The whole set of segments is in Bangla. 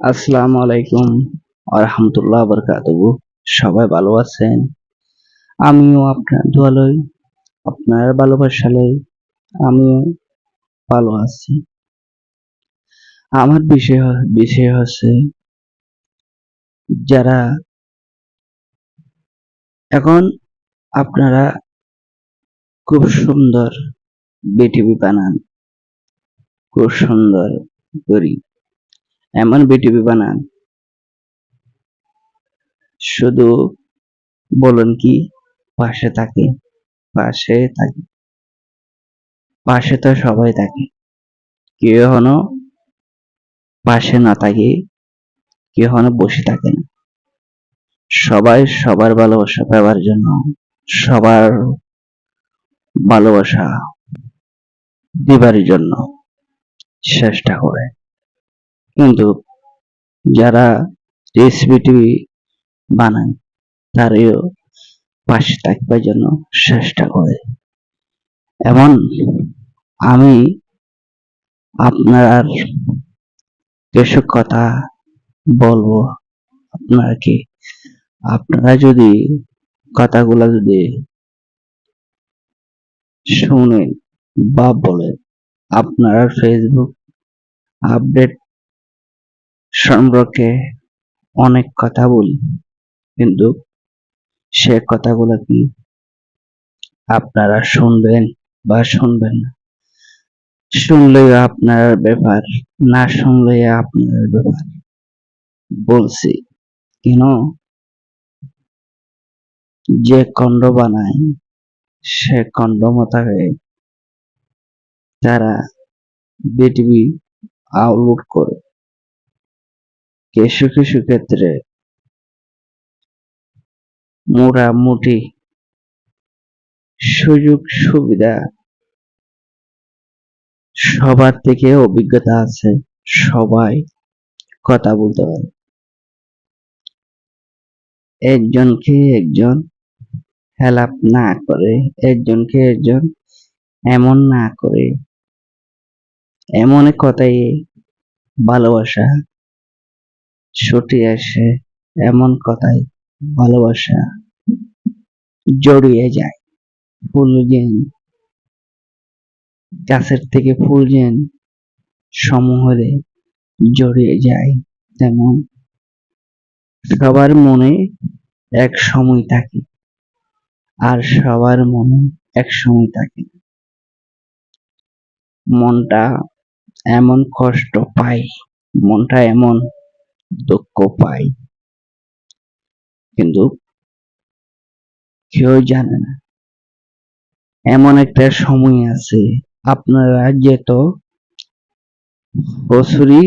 আসসালামু আলাইকুম আরহামতুল্লাহ বরকাতুহু সবাই ভালো আছেন? আমিও আপনার দোয়ালই আপনার ভালোবাসালে আমিও ভালো আছি। আমার বিষয় বিষয় হচ্ছে, যারা এখন আপনারা খুব সুন্দর বিটিভি বানান, খুব সুন্দর করি এমন বিটিভি বানান। শুধু বলুন কি, পাশে থাকে পাশে থাকে, পাশে তো সবাই থাকে। কেউ এখনও পাশে না থাকে, কেউ এখনও বসে থাকে না। সবাই সবার ভালোবাসা পাওয়ার জন্য, সবার ভালোবাসা দিবার জন্য চেষ্টা করে। কিন্তু যারা রেসিপি টিভি বানায় তারও পাশে থাকবার জন্য চেষ্টা করে। এমন আমি আপনার কিছু কথা বলব আপনার কি আপনারা যদি কথাগুলো যদি শুনেন বা বলেন, আপনারা ফেসবুক আপডেট সম্পর্কে অনেক কথা বলি, কিন্তু সে কথাগুলো কি আপনারা শুনবেন বা শুনবেন না? শুনলে আপনার ব্যাপার, না শুনলে আপনার ব্যাপার। বলছি, কেন? যে কন্ড বানায়, সে কন্ড মোতাবেক তারা বিটিভি আপলোড করে। কিছু কিছু ক্ষেত্রে মোটামুটি সুযোগ সুবিধা সবার থেকে অভিজ্ঞতা আছে, সবাই কথা বলতে পারে। একজনকে একজন হেলাপ না করে, একজনকে একজন এমন না করে, এমন কথাই ভালোবাসা ছুটে আসে এমন কথাই ভালোবাসা জড়িয়ে যায়। ফুল যেন গাছের থেকে ফুল যেন সমূহরে জড়িয়ে যায় তেমন সবার মনে এক সময় থাকে আর সবার মনে এক সময় থাকে। মনটা এমন কষ্ট পায়, মনটা এমন দুঃখ পায় কিন্তু কেউ জানে না। এমন একটা সময় আছে, আপনারা যেত হসুরি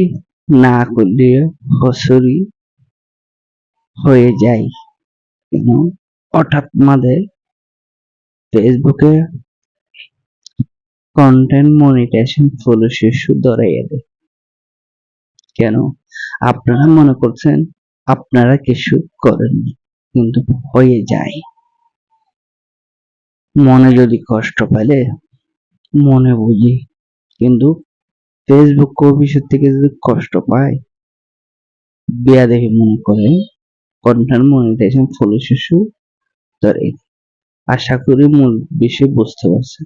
না করলে হসুরি হয়ে যায়। কেন? হঠাৎ মাঝে ফেসবুকে কন্টেন্ট মনিটাইজেশন পুলিশ ইস্যু ধরাইয়া দেয়। কেন? আপনারা মনে করছেন, আপনারা কিছু করেননি কিন্তু হয়ে যায়। মনে যদি কষ্ট পেলে, মনে বুঝি। কিন্তু ফেসবুক অফিসের থেকে যদি কষ্ট পায় বিয়া দেখে মনে করে কন্টেন্ট মনিটাইজেশন পুলিশ ইস্যু ধরে, আশা করি মূল বিষয় বুঝতে পারছেন।